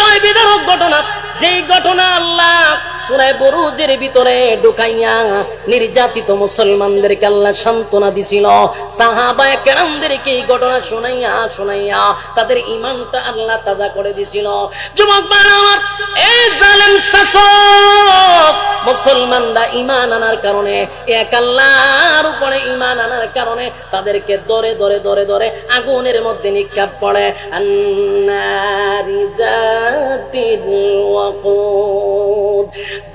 হৃদয় বিদারক ঘটনা যেই ঘটনা আল্লাহ সুরায় বরুজের ভিতরে ঢুকাইয়া নির্যাতিত মুসলমানদেরকে আল্লাহ সান্ত্বনা দিছিল। সাহাবায় কেরামদেরকে এই ঘটনা শোনাইয়া শোনাইয়া তাদের ইমানটা আল্লাহ তাজা করে দিছিল। যুবক জালেম শাসক, মুসলমানরা ইমান আনার কারণে, এক আল্লাহর উপরে ইমান আনার কারণে তাদেরকে দরে দরে দরে দরে আগুনের মধ্যে নিক্ষেপ পড়ে আন্নারি জাতিল ওয়াকুদ।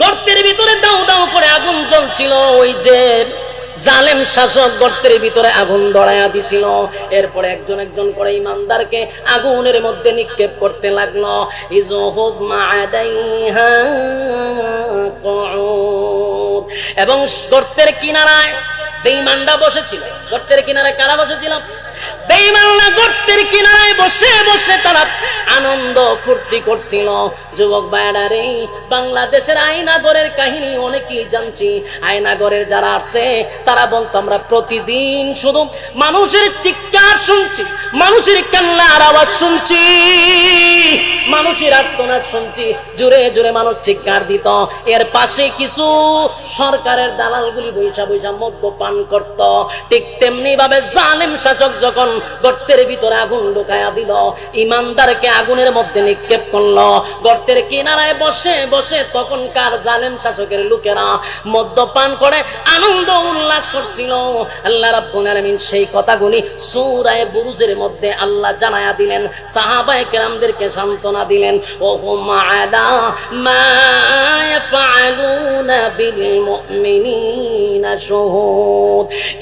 গর্তের ভিতরে দাও দাও করে আগুন জ্বলছিল, ওই যে জালেম শাসক গর্তের ভিতরে আগুন দড়াইয়া দিছিল। এরপরে একজন একজন করে ইমানদারকে আগুনের মধ্যে নিক্ষেপ করতে লাগল। এবং গর্তের কিনারায় বেঈমানরা বসেছিল। গর্তের কিনারায় কারা বসেছিল? বেঈমানরা গর্তের কিনারায় বসে বসে তারা আনন্দ ফুর্তি করছিল। যুবক ভাইরা রে, বাংলাদেশের আইনাগরের কাহিনী অনেকেই জানছি। আইনাগরের যারা আসে তারা বলতো আমরা প্রতিদিন শুধু মানুষের চিৎকার শুনছি, মানুষের কান্নার আওয়াজ শুনছি। মানুষের আর্তনাদ শুনছি, জোরে জোরে মানুষ চিৎকার দিত। এর পাশে কিছু সরকারের দালালগুলি বৈশা বৈশা মদ্যপান করত। ঠিক তেমনি ভাবে জালেম শাসক যখন গর্তের ভিতরে আগুন ঢুকায়া দিল, ইমানদারকে আগুনের মধ্যে নিক্ষেপ করল। গর্তের কিনারায় বসে বসে তখনকার জালেম শাসকের লোকেরা মদ্যপান করে আনন্দ উল্লাস করছিল। আল্লাহ রাব্বুল সেই কথাগুলি সূরায়ে বুরুজের মধ্যে আল্লাহ জানায়া দিলেন। সাহাবায়ে কেরামদেরকে সান্ত্বনা দিলেন ও হুম আলা মা ইয়াফআলুনা বিল মুমিনিনা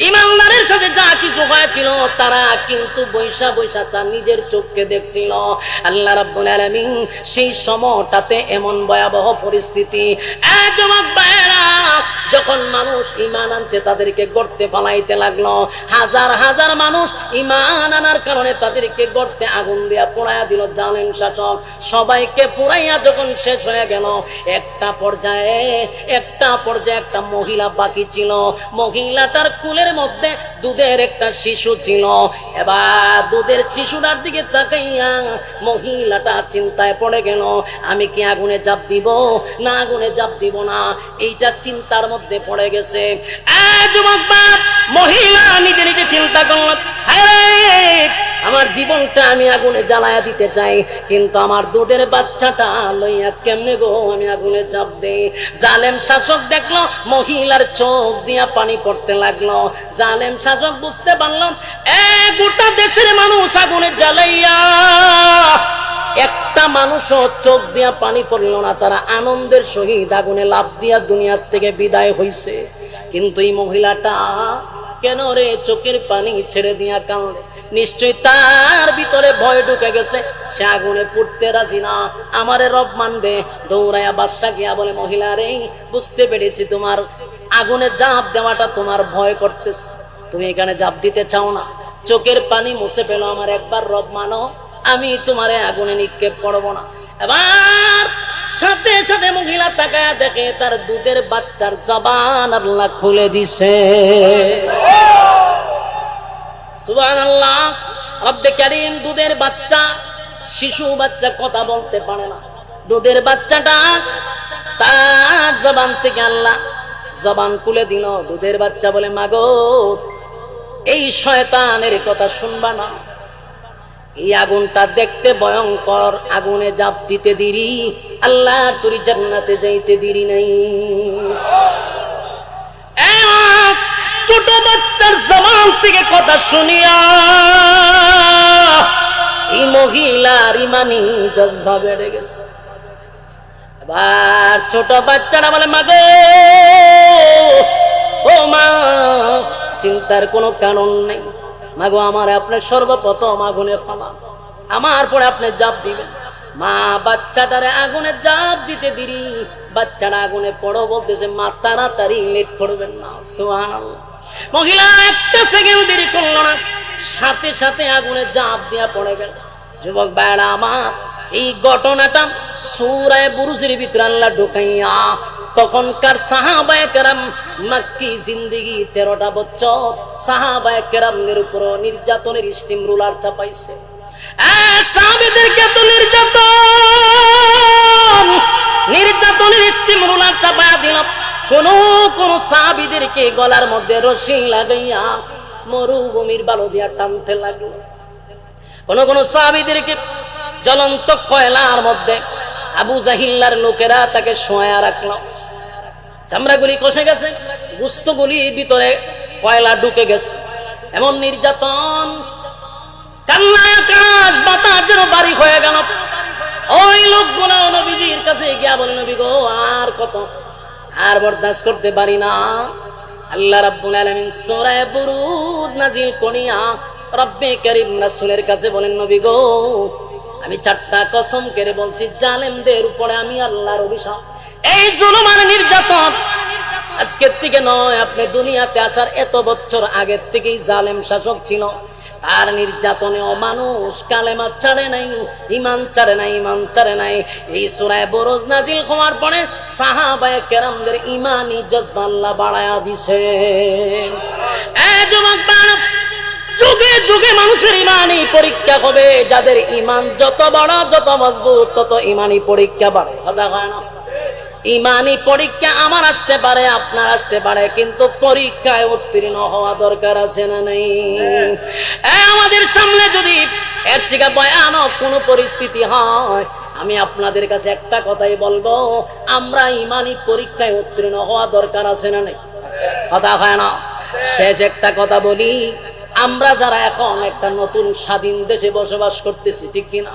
ইমানদারের সাথে যা কিছু হয়েছিল, তারা কিন্তু বৈশা বৈশা তার নিজের চোখকে দেখছিল। আল্লাহ রাব্বুল আলামিন সেই সময়টাতে এমন ভয়াবহ পরিস্থিতি। যুবক যখন মানুষ ইমান আনছে, তাদেরকে গর্তে ফালাইতে লাগল। হাজার হাজার মানুষ ইমান আনার কারণে তাদেরকে গর্তে আগুন দিয়া পোড়াইয়া দিল জালেম শাসক। সবাইকে পুরাইয়া যখন শেষ হয়ে গেল একটা পর্যায়ে একটা পর্যায়ে একটা মহিলা বাকি ছিল। মহিলাটার কুলের মধ্যে দুধের একটা শিশু ছিল। এবার দুধের শিশুটার দিকে তাকাইয়া মহিলাটা চিন্তায় পড়ে গেল আমি কি আগুনে চাপ দিব? না আগুনে চাপ দিব না। এইটা চিন্তার মধ্যে পড়ে গেছে। বাপ, মহিলা নিজে নিজে চিন্তা করল "হায়, আমার জীবনটা আমি আগুনে জ্বালায়া দিতে চাই, কিন্তু আমার দুধের বাচ্চাটা লইয়া কেমনে গো আমি আগুনে চাপ দেই। জালেম শাসক দেখল, মহিলার চোখ দিয়া পানি পড়তে লাগল। জালেম শাসক বুঝতে পারলাম এ গোটা দেশের মানুষ আগুনে জ্বালাইয়া, একটা মানুষও চোখ দিয়া পানি পড়ল না, তারা আনন্দের সহিত আগুনে লাভ দিয়া দুনিয়ার থেকে বিদায় হইছে। কিন্তু এই মহিলাটা কেন রে? চোখের পানি ছেড়ে দিয়া কাঁদে। নিশ্চয় তার ভিতরে ভয় ঢুকে গেছে। সে আগুনে ফুটতে রাজি না। আমারে রব মানবে। দৌড়াইয়া বাদশা গিয়া বলে, মহিলা রে, বুঝতে পেরেছি তোমার আগুনে জাপ দেওয়াটা তোমার ভয় করতেছে। তুমি এখানে জাপ দিতে চাও না। চোখের পানি মুছে পেল আমার একবার। রব মানো, আমি তোমারে আগুনে নিক্ষেপ করব না। এবার সাথে সাথে মহিলা তাকায় দেখে, তার দুধের বাচ্চার জবান আল্লাহ খুলে দিছে। সুবান দুধের বাচ্চা, শিশু বাচ্চা কথা বলতে পারে না। দুধের বাচ্চাটা তার জবান থেকে আল্লাহ জবান খুলে দিল। দুধের বাচ্চা বলে, মাগো, এই শয়তানের কথা শুনবা না। এই আগুনটা দেখতে ভয়ঙ্কর। আগুনে জাপ দিতে দিরি। আল্লাহ, তুরি জান্নাতে যাইতে দিরি নাই। ছোট বাচ্চার জবান থেকে কথা শুনিয়া এই মহিলার ইমানি জজবা বেড়ে গেছে। এবার ছোট বাচ্চারা বলে, মাগো, ও মা, চিন্তার কোনো কারণ নেই। মাগো, আমার আপনার সর্বপ্রথম আগুনে ফালান। আমার পরে আপনি জাপ দিবেন। মা বাচ্চাটারে আগুনে জাপ দিতে দিরি। বাচ্চাটা আগুনে পড়ো বলতেছে, মা, তাড়াতাড়ি লেট করবেন না সোহান মহিলা একটা সেকেন্ড দেরি করল না, সাথে সাথে আগুনে জাপ দিয়া পড়ে গেল। যুবক বেড়া আমার, এই ঘটনাটা সুরায় বুরুজের ভিতরে আল্লাহ ঢুকাইয়া, তখনকার সাহাবায় কেরাম মাক্কি জিন্দিগি তেরোটা বছর সাহাবায় কেরামদের উপর নির্যাতনের স্টিম রুলার চাপাইছে। গলার মধ্যে লাগাইয়া মরুভূমির জ্বলন্ত কয়লার মধ্যে আবু জাহিল্লার লোকেরা তাকে সোয়া রাখল। চামড়াগুলি কষে গেছে, গুস্তগুলির ভিতরে কয়লা ঢুকে গেছে। এমন নির্যাতন কাছে গিয়া গো, আর কত? আর করতে পারি না। আল্লাহ কাছে বলেন গো, আমি চারটা কসম করে বলছি, জালেমদের উপরে আমি আল্লাহর অভিশাপ। এই জুলুম আর নির্যাতন আজকের থেকে নয়, আপনি দুনিয়াতে আসার এত বছর আগের থেকেই জালেম শাসক ছিল। তার নির্যাতনে মানুষ কালেমা ছাড়ে নাই ইমান ছাড়ে নাই ইমান ছাড়ে নাই। এই সুরায় বরজ নাজিল হওয়ার পরে সাহাবায়ে কেরামদের ইমানি জজবা আল্লাহ বাড়ায়া দিছে। যুগে যুগে মানুষের ইমানি পরীক্ষা হবে। যাদের ইমান যত বড়, যত মজবুত, তত ইমানি পরীক্ষা বাড়ে। কথা হয় ইমানি পরীক্ষা আমার আসতে পারে, আপনার আসতে পারে, কিন্তু পরীক্ষায় উত্তীর্ণ হওয়া দরকার আছে না নেই? আমাদের সামনে যদি এর থেকে ভয়ানক কোনো পরিস্থিতি হয়, আমি আপনাদের কাছে একটা কথাই বলব, আমরা ইমানি পরীক্ষায় উত্তীর্ণ হওয়া দরকার আছে না নেই? কথা হয় না? শেষ একটা কথা বলি, আমরা যারা এখন একটা নতুন স্বাধীন দেশে বসবাস করতেছি, ঠিক কিনা?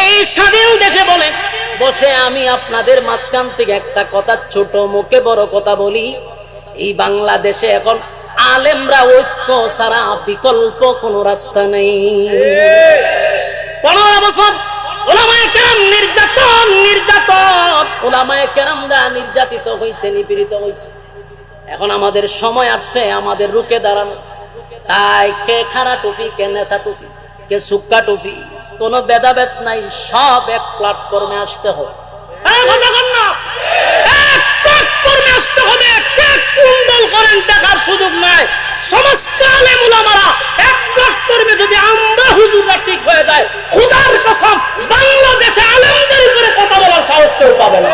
এই স্বাধীন দেশে বলে, বসে আমি আপনাদের মাঝখান থেকে একটা কথা, ছোট মুখে বড় কথা বলি। এই বাংলাদেশে এখন আলেমরা ঐক্য ছাড়া বিকল্প কোনো রাস্তা নেই। পনেরো বছর ওলামায়ে কেরাম নির্যাতন নির্যাতন। ওলামায়ে কেরামরা নির্যাতিত হয়েছে নিপীড়িত হয়েছে এখন আমাদের সময় আসছে, আমাদের রুকে দাঁড়ানো। তাই কে খারা টুপি, কে নেশা টুপি? কে সুক্কা টুপি? কোনো ভেদাভেদ নাই সব এক প্ল্যাটফর্মে আসতে হবে। প্ল্যাটফর্মে আসতে হবে। কোন দল করেন দেখার সুযোগ নাই। সমস্ত আলেম উলামারা এক প্ল্যাটফর্মে যদি আমরা হুজুররা ঠিক হয়ে যায় খুদার কসম বাংলাদেশে আলেমদের উপরে কথা বলার সাহস কেউ পাবে না।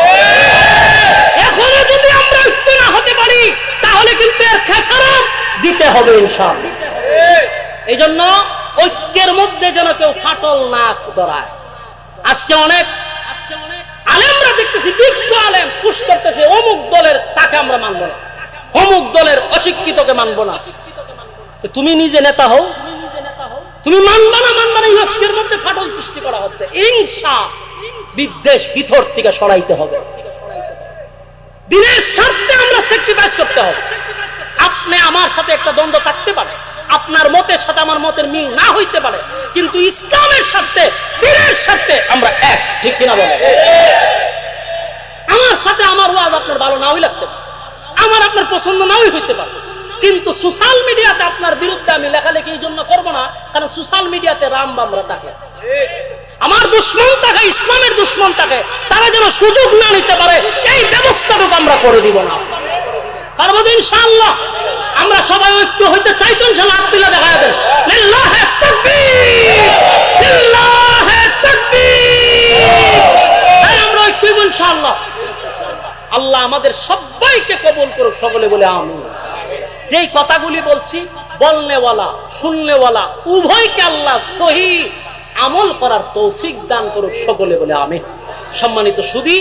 এখনও যদি আমরা ঐক্য না হতে পারি তাহলে কিন্তু এর খেসারত দিতে হবে ইনশাআল্লাহ। এই জন্য ঐক্যের মধ্যে যেন কেউ ফাটল না ধরায়। আজকে অনেক আজকে অনেক আলেমরা দেখতেছি বিজ্ঞ আলেম পুশ করতেছে, অমুক দলের তাকে আমরা মানবো না। অমুক দলের অশিক্ষিতকে মানবো না। তুমি নিজে নেতা হও। তুমি মানবা না মানবা না ঐক্যের মধ্যে ফাটল সৃষ্টি করা হচ্ছে। হিংসা বিদ্বেষ ভিতর থেকে সরাইতে হবে। দিনের স্বার্থে আমরা স্যাক্রিফাইস করতে হবে। আপনি আমার সাথে একটা দ্বন্দ্ব থাকতে পারে। আপনার মতের সাথে আমার মতের মিল না হইতে পারে, কিন্তু ইসলামের স্বার্থে, দিনের স্বার্থে আমরা এক, ঠিক কিনা বলে আমার সাথে আমার ওয়াজ আপনার ভালো নাও লাগতে পারে, আমার আপনার পছন্দ নাও হইতে পারে, কিন্তু সোশ্যাল মিডিয়াতে আপনার বিরুদ্ধে আমি লেখালেখি এই জন্য করব না, কারণ সোশ্যাল মিডিয়াতে রাম বামরা থাকে। আমার দুশ্মন থাকে, ইসলামের দুশ্মন থাকে, তারা যেন সুযোগ না নিতে পারে, এই ব্যবস্থাটুকু আমরা করে দিব না। পারব ইনশাআল্লাহ। আমরা সবাই ঐক্য হইতে চাইতো ইনশাআল্লাহ আব্দুল্লাহ দেখা দেন। লিল্লাহে তাকবীর! লিল্লাহে তাকবীর! আমরা ঐক্য হইব আল্লাহ আমাদের সবাইকে কবুল করুক, সকলে বলে আমিন। যেই কথাগুলি বলছি, বলনেওয়ালা, শুননেওয়ালা, উভয়কে আল্লাহ সহি আমল করার তৌফিক দান করুক, সকলে বলে আমি সম্মানিত সুদী